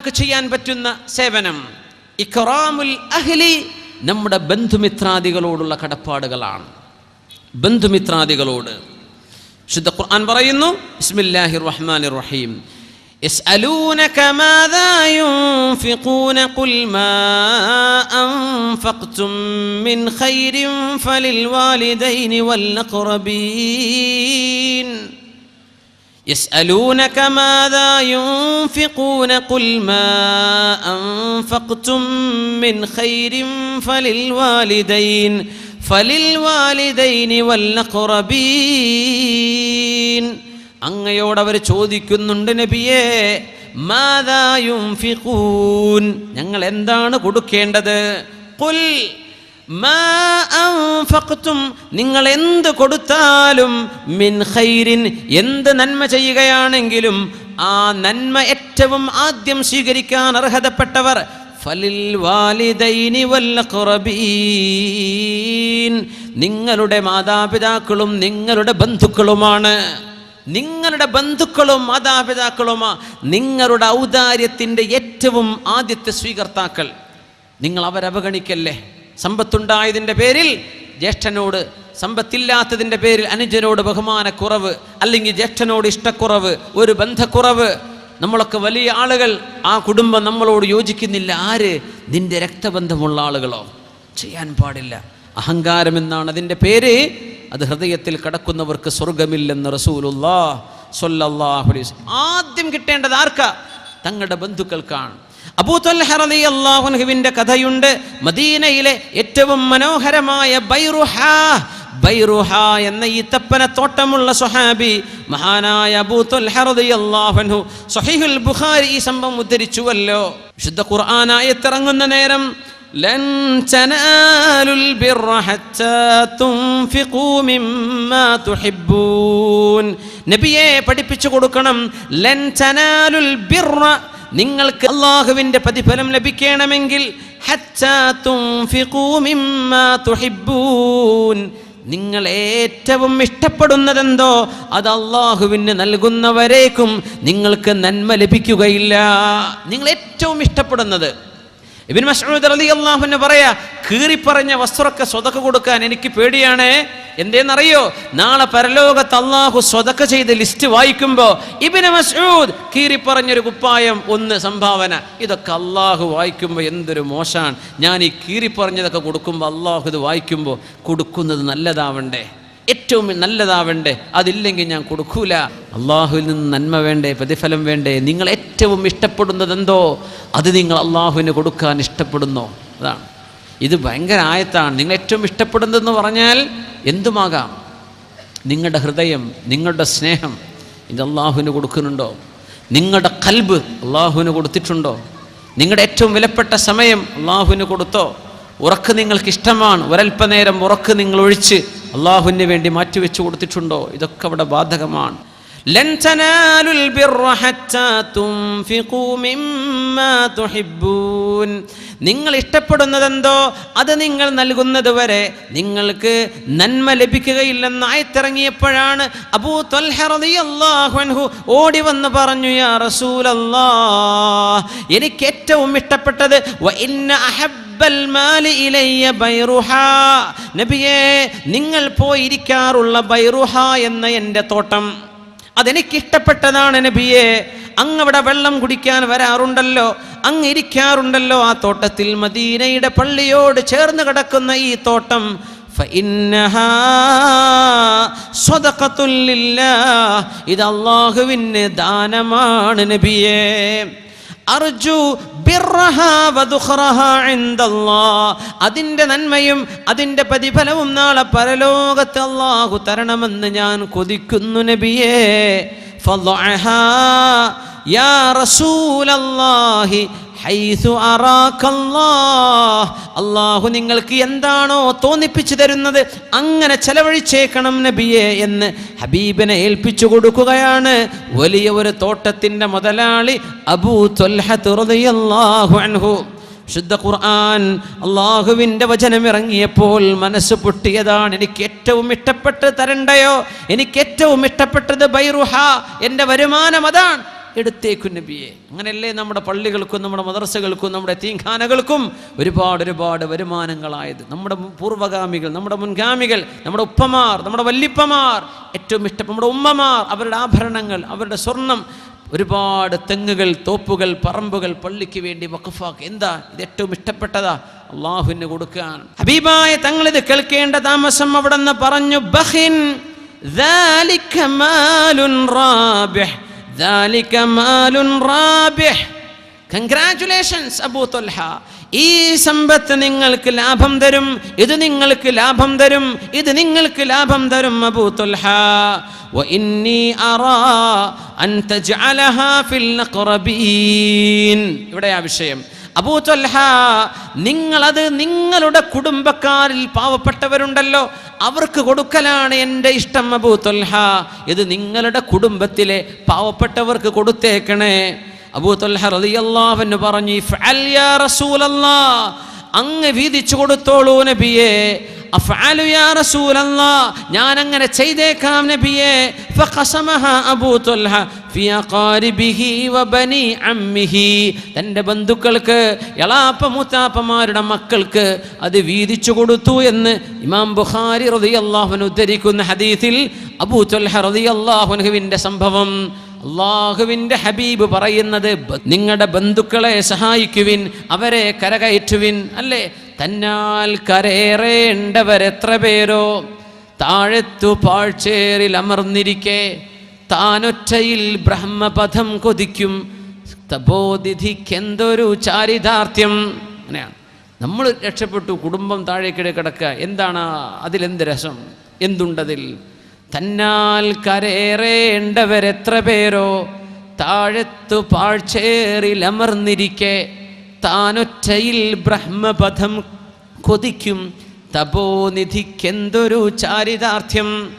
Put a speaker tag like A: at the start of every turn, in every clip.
A: നമുക്ക് ചെയ്യാൻ പറ്റുന്ന സേവനം ഇക്റാമുൽ അഹ്ലി നമ്മുടെ ബന്ധുമിത്രാദികളോടുള്ള കടപ്പാടുകളാണ് ബന്ധുമിത്രാദികളോട് ശുദ്ധ ഖുർആൻ പറയുന്നു ബിസ്മില്ലാഹിർ റഹ്മാനിർ റഹീം يسألونك ماذا ينفقون قل ما أنفقتم من خير فللوالدين والأقربين يسألونك ماذا ينفقون قل ما أنفقتم من خير فللوالدين فللوالدين والأقربين അങ്ങയോട് അവർ ചോദിക്കുന്നുണ്ട് നബിയേ മാതായും ഫിഖൂൻ ഞങ്ങൾ എന്താണ് കൊടുക്കേണ്ടത് കുൽ അൻഫഖ്തും നിങ്ങൾ എന്ത് കൊടുത്താലും മിൻ ഖൈരിൻ എന്ത് നന്മ ചെയ്യുകയാണെങ്കിലും ആ നന്മ ഏറ്റവും ആദ്യം സ്വീകരിക്കാൻ അർഹതപ്പെട്ടവർ ഫലിൽ വാലിദൈനി വല്ലഖറബീൻ നിങ്ങളുടെ മാതാപിതാക്കളും നിങ്ങളുടെ ബന്ധുക്കളുമാണ്. നിങ്ങളുടെ ബന്ധുക്കളും മാതാപിതാക്കളുമാ. നിങ്ങളുടെ ഔദാര്യത്തിന്റെ ഏറ്റവും ആദ്യത്തെ സ്വീകർത്താക്കൾ. നിങ്ങൾ അവരവഗണിക്കല്ലേ? സമ്പത്തുണ്ടായതിന്റെ പേരിൽ ജ്യേഷ്ഠനോട് സമ്പത്തില്ലാത്തതിന്റെ പേരിൽ അനുജനോട് ബഹുമാനക്കുറവ് അല്ലെങ്കിൽ ജ്യേഷ്ഠനോട് ഇഷ്ടക്കുറവ് ഒരു ബന്ധക്കുറവ്. നമ്മളൊക്കെ വലിയ ആളുകൾ ആ കുടുംബം നമ്മളോട് യോജിക്കുന്നില്ല. ആര്? നിന്റെ രക്തബന്ധമുള്ള ആളുകളോ? ചെയ്യാൻ പാടില്ല. അഹങ്കാരം എന്നാണ് അതിന്റെ പേര്. അത് ഹൃദയത്തിൽ കടക്കുന്നവർക്ക് സ്വർഗമില്ലെന്ന് അലൈഹി വസല്ലം. ആദ്യം കിട്ടേണ്ടത് ആർക്കാ? തങ്ങളുടെ ബന്ധുക്കൾക്കാണ്. അബൂത്വൽഹറിയാഹുവിൻ്റെ കഥയുണ്ട് മദീനയിലെ ഏറ്റവും മനോഹരമായ ബൈറുഹ ബൈറുഹ എന്ന ഈ തപ്പന തോട്ടമുള്ള സ്വഹാബി മഹാനായ അബൂത്വൽഹറിയാഹു സഹീഹുൽ ബുഖാരി ഈ സംഭവം ഉദ്ധരിച്ചുവല്ലോ വിശുദ്ധ ഖുർആനായത്തിറങ്ങുന്ന നേരം لن تنالوا البر حتى تنفقوا مما تحبون നബിയെ പഠിപ്പിച്ചു കൊടുക്കണം ലൻ തനാലുൽ ബിർറ നിങ്ങൾക്ക് അള്ളാഹുവിന്റെ പ്രതിഫലം ലഭിക്കണമെങ്കിൽ നിങ്ങൾ ഏറ്റവും ഇഷ്ടപ്പെടുന്നതെന്തോ അത് അള്ളാഹുവിന് നൽകുന്നവരേക്കും നിങ്ങൾക്ക് നന്മ ലഭിക്കുകയില്ല. നിങ്ങൾ ഏറ്റവും ഇഷ്ടപ്പെടുന്നത് ഇബിൻ മസ്ഊദ് അലി അൻഹു പറയാ കീറിപ്പറഞ്ഞ വസ്ത്രമൊക്കെ സ്വതക്ക കൊടുക്കാൻ എനിക്ക് പേടിയാണ്. എന്തേന്നറിയോ? നാളെ പരലോകത്ത് അള്ളാഹു സ്വതക്ക ചെയ്ത് ലിസ്റ്റ് വായിക്കുമ്പോൾ ഇബിന് മസ്ഊദ് കീറിപ്പറഞ്ഞൊരു കുപ്പായം ഒന്ന് സംഭാവന. ഇതൊക്കെ അള്ളാഹു വായിക്കുമ്പോൾ എന്തൊരു മോശാണ്. ഞാൻ ഈ കീറിപ്പറഞ്ഞതൊക്കെ കൊടുക്കുമ്പോൾ അള്ളാഹു ഇത് വായിക്കുമ്പോൾ കൊടുക്കുന്നത് നല്ലതാവണ്ടേ? ഏറ്റവും നല്ലതാവണ്ടേ? അതില്ലെങ്കിൽ ഞാൻ കൊടുക്കൂല. അള്ളാഹുവിൽ നിന്ന് നന്മ വേണ്ടേ? പ്രതിഫലം വേണ്ടേ? നിങ്ങൾ ഏറ്റവും ഇഷ്ടപ്പെടുന്നത് എന്തോ അത് നിങ്ങൾ അള്ളാഹുവിന് കൊടുക്കാൻ ഇഷ്ടപ്പെടുന്നോ? അതാണ്. ഇത് ഭയങ്കര ആയത്താണ്. നിങ്ങൾ ഏറ്റവും ഇഷ്ടപ്പെടുന്നതെന്ന് പറഞ്ഞാൽ എന്തുമാകാം? നിങ്ങളുടെ ഹൃദയം നിങ്ങളുടെ സ്നേഹം ഇത് അള്ളാഹുവിന് കൊടുക്കുന്നുണ്ടോ? നിങ്ങളുടെ കൽബ് അള്ളാഹുവിന് കൊടുത്തിട്ടുണ്ടോ? നിങ്ങളുടെ ഏറ്റവും വിലപ്പെട്ട സമയം അള്ളാഹുവിന് കൊടുത്തോ? ഉറക്ക് നിങ്ങൾക്ക് ഇഷ്ടമാണ്. ഒരൽപ്പനേരം ഉറക്ക് നിങ്ങൾ ഒഴിച്ച് അള്ളാഹുവിന് വേണ്ടി മാറ്റിവെച്ചു കൊടുത്തിട്ടുണ്ടോ? ഇതൊക്കെ അവിടെ ബാധകമാണ്. ലൻ നിങ്ങൾ ഇഷ്ടപ്പെടുന്നതെന്തോ അത് നിങ്ങൾ നൽകുന്നത് വരെ നിങ്ങൾക്ക് നന്മ ലഭിക്കുകയില്ലെന്ന് ആയത്തിറങ്ങിയപ്പോഴാണ് അബൂ അൻഹു ഓടി വന്ന് പറഞ്ഞു യാ റസൂലല്ലാഹ് എനിക്ക് ഏറ്റവും ഇഷ്ടപ്പെട്ടത് നബിയേ നിങ്ങൾ പോയിരിക്കാറുള്ള ബൈറുഹ എന്ന എന്റെ തോട്ടം. അതെനിക്ക് ഇഷ്ടപ്പെട്ടതാണ് നബിയെ. അങ്ങ് അവിടെ വെള്ളം കുടിക്കാൻ വരാറുണ്ടല്ലോ. അങ്ങ് ഇരിക്കാറുണ്ടല്ലോ ആ തോട്ടത്തിൽ മദീനയുടെ പള്ളിയോട് ചേർന്ന് കിടക്കുന്ന ഈ തോട്ടം. ഇത് അള്ളാഹുവിന് ദാനമാണ് നബിയേ. അർജു. അതിന്റെ നന്മയും അതിന്റെ പ്രതിഫലവും നാളെ പരലോകത്ത് അള്ളാഹു തരണമെന്ന് ഞാൻ കൊതിക്കുന്നു നബിയേ യാ റസൂലല്ലാഹി. അള്ളാഹു നിങ്ങൾക്ക് എന്താണോ തോന്നിപ്പിച്ചു തരുന്നത് അങ്ങനെ ചെലവഴിച്ചേക്കണം നബിയെ എന്ന് ഹബീബിനെ ഏൽപ്പിച്ചു കൊടുക്കുകയാണ്. വലിയ ഒരു തോട്ടത്തിന്റെ മുതലാളി അബൂ അൻഹു. ശുദ്ധ ഖുർആൻ അള്ളാഹുവിന്റെ വചനം ഇറങ്ങിയപ്പോൾ മനസ്സ് പൊട്ടിയതാണ്. എനിക്ക് ഏറ്റവും ഇഷ്ടപ്പെട്ട് തരണ്ടയോ? എനിക്ക് ഏറ്റവും ഇഷ്ടപ്പെട്ടത് ബൈറുഹ. എന്റെ വരുമാനം അതാണ്. എടുത്തേക്കും നബിയെ അങ്ങനെയല്ലേ നമ്മുടെ പള്ളികൾക്കും നമ്മുടെ മദ്രസകൾക്കും നമ്മുടെ തീങ്ഖാനകൾക്കും ഒരുപാട് ഒരുപാട് വരുമാനങ്ങളായത് നമ്മുടെ മു- പൂർവ്വഗാമികൾ നമ്മുടെ മുൻഗാമികൾ നമ്മുടെ ഉപ്പമാർ നമ്മുടെ വല്ലിപ്പമാർ ഏറ്റവും ഇഷ്ടം നമ്മുടെ ഉമ്മമാർ അവരുടെ ആഭരണങ്ങൾ അവരുടെ സ്വർണം ഒരുപാട് തെങ്ങുകൾ തോപ്പുകൾ പറമ്പുകൾ പള്ളിക്ക് വേണ്ടി വഖഫാക്ക് എന്താ ഇത് ഏറ്റവും ഇഷ്ടപ്പെട്ടതാ അള്ളാഹുവിന് കൊടുക്കാൻ ഹബീബായ തങ്ങൾ ഇത് കേൾക്കേണ്ട താമസം അവിടെ നിന്ന് പറഞ്ഞു ബഹിൻ ذلك مال رابح ذلك مال رابح കൺഗ്രാറ്റുലേഷൻസ് അബൂ തൊൽഹ ഈ സമ്പത്ത് നിങ്ങൾക്ക് ലാഭം തരും ഇത് നിങ്ങൾക്ക് ലാഭം തരും ഇത് നിങ്ങൾക്ക് ലാഭം തരും അബൂ തൊൽഹ ഇവിടെയാ വിഷയം. അബൂ തൊൽഹ നിങ്ങളത് നിങ്ങളുടെ കുടുംബക്കാരിൽ പാവപ്പെട്ടവരുണ്ടല്ലോ അവർക്ക് കൊടുക്കലാണ് എന്റെ ഇഷ്ടം അബൂ തൊൽഹ ഇത് നിങ്ങളുടെ കുടുംബത്തിലെ പാവപ്പെട്ടവർക്ക് കൊടുത്തേക്കണേ. അബൂ തൊൽഹ റളിയല്ലാഹു പറഞ്ഞു "ഇഫ്അൽ യാ റസൂലല്ലാഹ് അങ്ങ് വീതിച്ചു കൊടുത്തോളൂ നബിയേ. ഞാൻ അങ്ങനെ ചെയ്തേക്കാം നബിയേ. തന്റെ ബന്ധുക്കൾക്ക് എളാപ്പ മൂത്താപ്പമാരുടെ മക്കൾക്ക് അത് വീതിച്ചു കൊടുത്തു എന്ന് ഇമാം ബുഖാരി റതി അൻഹു ഉദ്ധരിക്കുന്ന ഹദീസിൽ അബൂ തൊൽഹ റതി അൻഹുവിന്റെ സംഭവം. അള്ളാഹുവിന്റെ ഹബീബ് പറയുന്നത് നിങ്ങളുടെ ബന്ധുക്കളെ സഹായിക്കുവിൻ അവരെ കരകയറ്റുവിൻ അല്ലേ? തന്നാൽ കരേറേണ്ടവരെത്ര പേരോ? താഴത്തു പാഴ്ചേറിൽ അമർന്നിരിക്കെ താനൊറ്റയിൽ ബ്രഹ്മപഥം കൊതിക്കും. തപോതിഥിക്കെന്തൊരു ചാരിതാർത്ഥ്യം? അങ്ങനെയാണ്. നമ്മൾ രക്ഷപ്പെട്ടു കുടുംബം താഴേക്കിടെ കിടക്കുക. എന്താണ്? അതിലെന്ത് രസം? എന്തുണ്ടതിൽ? തന്നാൽ കരേറേണ്ടവരെത്ര പേരോ? താഴത്തു പാഴ്ചേറിൽ അമർന്നിരിക്കെ താനൊറ്റയിൽ ബ്രഹ്മപഥം കൊതിക്കും. തപോനിധിക്കെന്തൊരു ചാരിതാർത്ഥ്യം.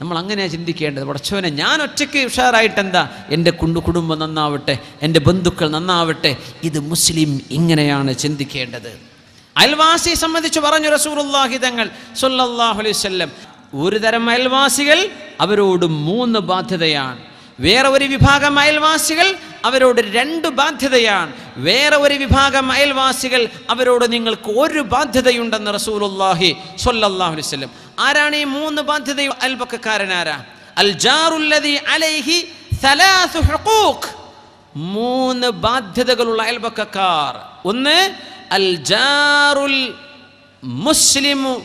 A: നമ്മൾ അങ്ങനെ ചിന്തിക്കേണ്ടത് പടച്ചവനെ ഞാൻ ഒറ്റയ്ക്ക് ഉഷാറായിട്ട് എന്താ എന്റെ കുണ്ടു കുടുംബം നന്നാവട്ടെ എന്റെ ബന്ധുക്കൾ നന്നാവട്ടെ ഇത് മുസ്ലിം ഇങ്ങനെയാണ് ചിന്തിക്കേണ്ടത്. അയൽവാസിയെ സംബന്ധിച്ച് പറഞ്ഞു റസൂറുല്ലാഹിതങ്ങൾ തങ്ങൾ സല്ലല്ലാഹു അലൈഹി വസല്ലം ഒരു തരം അയൽവാസികൾ അവരോട് മൂന്ന് ബാധ്യതയാണ്. വേറെ ഒരു വിഭാഗം അയൽവാസികൾ അവരോട് രണ്ട് ബാധ്യതയാണ്. വേറെ ഒരു വിഭാഗം അയൽവാസികൾ അവരോട് നിങ്ങൾക്ക് ഒരു ബാധ്യതയുണ്ടെന്ന് റസൂലുള്ളാഹി സ്വല്ലല്ലാഹു അലൈഹി വസല്ലം. ആരാണ് ഈ മൂന്ന് ബാധ്യത അയൽപക്കക്കാരനാരാ അൽ ജാറുല്ലദി അലൈഹി മൂന്ന് ബാധ്യതകളുള്ള അയൽപക്കക്കാർ. ഒന്ന് അൽ ജാറുൽ മുസ്ലിമു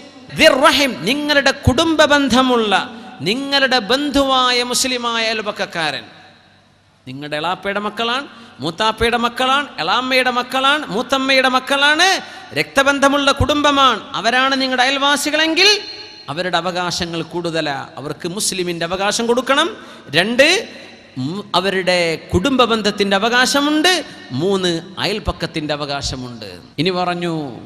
A: നിങ്ങളുടെ കുടുംബ ബന്ധമുള്ള നിങ്ങളുടെ ബന്ധുവായ മുസ്ലിമായ അയൽപക്കക്കാരൻ നിങ്ങളുടെ എളാപ്പയുടെ മക്കളാണ് മൂത്താപ്പയുടെ മക്കളാണ് എളാമ്മയുടെ മക്കളാണ് മൂത്തമ്മയുടെ മക്കളാണ് രക്തബന്ധമുള്ള കുടുംബമാണ്. അവരാണ് നിങ്ങളുടെ അയൽവാസികളെങ്കിൽ അവരുടെ അവകാശങ്ങൾ കൂടുതലാ. അവർക്ക് മുസ്ലിമിന്റെ അവകാശം കൊടുക്കണം. രണ്ട് അവരുടെ കുടുംബ ബന്ധത്തിന്റെ അവകാശമുണ്ട്. മൂന്ന് അയൽപ്പക്കത്തിന്റെ അവകാശമുണ്ട്. ഇനി പറഞ്ഞു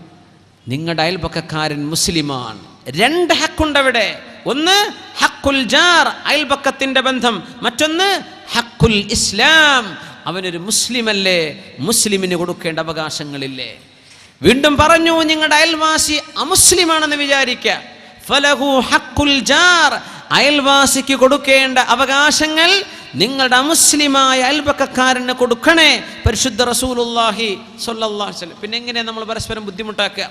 A: നിങ്ങളുടെ അയൽപക്കക്കാരൻ മുസ്ലിമാണ്. രണ്ട് ഹക്കുണ്ട് അവിടെ ഒന്ന് ഹക്കുൽ ജാർ അയൽപക്കത്തിന്റെ ബന്ധം. മറ്റൊന്ന് ഹക്കുൽ ഇസ്ലാം. അവനൊരു മുസ്ലിമല്ലേ? മുസ്ലിമിന് കൊടുക്കേണ്ട അവകാശങ്ങളില്ലേ? വീണ്ടും പറഞ്ഞു നിങ്ങളുടെ അയൽവാസി അമുസ്ലിമാണെന്ന് വിചാരിക്കുക ഫലഹു ജാർ. അയൽവാസിക്ക് കൊടുക്കേണ്ട അവകാശങ്ങൾ നിങ്ങളുടെ അമുസ്ലിമായ അയൽപക്കക്കാരന് കൊടുക്കണേ. പരിശുദ്ധ റസൂലുള്ളാഹി സൊല്ലാഹു പിന്നെ എങ്ങനെയാണ് നമ്മൾ പരസ്പരം ബുദ്ധിമുട്ടാക്കുക?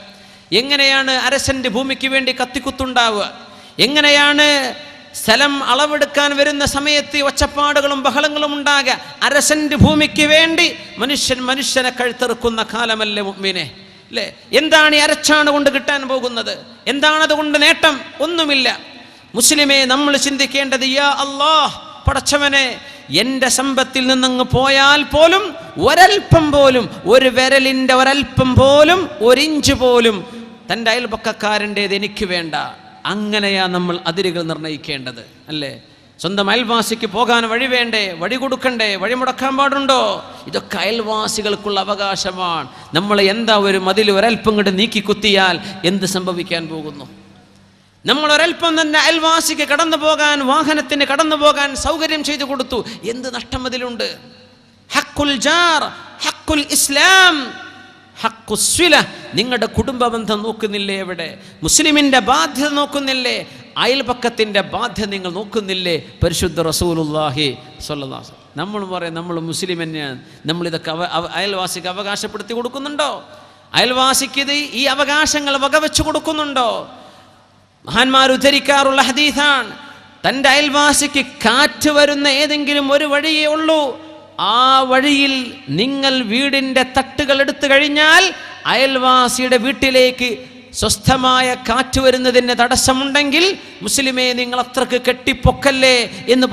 A: എങ്ങനെയാണ് അരസന്റെ ഭൂമിക്ക് വേണ്ടി കത്തിക്കുത്തുണ്ടാവുക? എങ്ങനെയാണ് സ്ഥലം അളവെടുക്കാൻ വരുന്ന സമയത്ത് ഒച്ചപ്പാടുകളും ബഹളങ്ങളും ഉണ്ടാകുക? അരസന്റെ ഭൂമിക്ക് വേണ്ടി മനുഷ്യൻ മനുഷ്യനെ കഴുത്തെറുക്കുന്ന കാലമല്ലേ മുമ്പിനെ? അല്ലേ? എന്താണ് ഈ അരച്ചാണ് കൊണ്ട് കിട്ടാൻ പോകുന്നത്? എന്താണ് അതുകൊണ്ട് നേട്ടം? ഒന്നുമില്ല. മുസ്ലിമെ നമ്മൾ ചിന്തിക്കേണ്ടത് യാ അല്ലാഹ് പടച്ചവനെ എന്റെ സമ്പത്തിൽ നിന്നങ്ങ് പോയാൽ പോലും ഒരൽപ്പം പോലും ഒരു വിരലിന്റെ ഒരൽപ്പം പോലും ഒരിഞ്ച് പോലും തന്റെ അയൽപക്കക്കാരന്റേത് എനിക്ക് വേണ്ട. അങ്ങനെയാ നമ്മൾ അതിരുകൾ നിർണയിക്കേണ്ടത് അല്ലേ? സ്വന്തം അയൽവാസിക്ക് പോകാൻ വഴി വേണ്ടേ? വഴി കൊടുക്കണ്ടേ? വഴി മുടക്കാൻ പാടുണ്ടോ? ഇതൊക്കെ അയൽവാസികൾക്കുള്ള അവകാശമാണ്. നമ്മൾ എന്താ ഒരു മതിൽ ഒരൽപ്പം കൊണ്ട് നീക്കി കുത്തിയാൽ എന്ത് സംഭവിക്കാൻ പോകുന്നു? നമ്മൾ ഒരൽപ്പം തന്നെ അയൽവാസിക്ക് കടന്നു പോകാൻ വാഹനത്തിന് കടന്നു പോകാൻ സൗകര്യം ചെയ്തു കൊടുത്തു. എന്ത് നഷ്ടം അതിലുണ്ട്? ഹക്കുൽ ജാർ ഹക്കുൽ ഇസ്ലാം. ഹക്കുസ്വില. നിങ്ങളുടെ കുടുംബബന്ധം നോക്കുന്നില്ലേ എവിടെ? മുസ്ലിമിന്റെ ബാധ്യത നോക്കുന്നില്ലേ? അയൽപക്കത്തിന്റെ ബാധ്യത നിങ്ങൾ നോക്കുന്നില്ലേ? പരിശുദ്ധ റസൂലുല്ലാഹി വസല്ലം. നമ്മൾ പറയും നമ്മൾ മുസ്ലിം തന്നെയാണ്. നമ്മളിതൊക്കെ അവ- അയൽവാസിക്ക് അവകാശപ്പെടുത്തി കൊടുക്കുന്നുണ്ടോ? അയൽവാസിക്ക് ഇത് ഈ അവകാശങ്ങൾ വകവെച്ച് കൊടുക്കുന്നുണ്ടോ? മഹാന്മാർ ഉദ്ധരിക്കാറുള്ള ഹദീസാണ് തന്റെ അയൽവാസിക്ക് കാറ്റ് വരുന്ന ഏതെങ്കിലും ഒരു വഴിയേ ഉള്ളൂ. ആ വഴിയിൽ നിങ്ങൾ വീടിന്റെ തട്ടുകൾ എടുത്തു കഴിഞ്ഞാൽ അയൽവാസിയുടെ വീട്ടിലേക്ക് സ്വസ്ഥമായ കാറ്റ് വരുന്നതിന് തടസ്സമുണ്ടെങ്കിൽ മുസ്ലിമേ നിങ്ങൾ അത്രയ്ക്ക് കെട്ടിപ്പൊക്കല്ലേ എന്ന്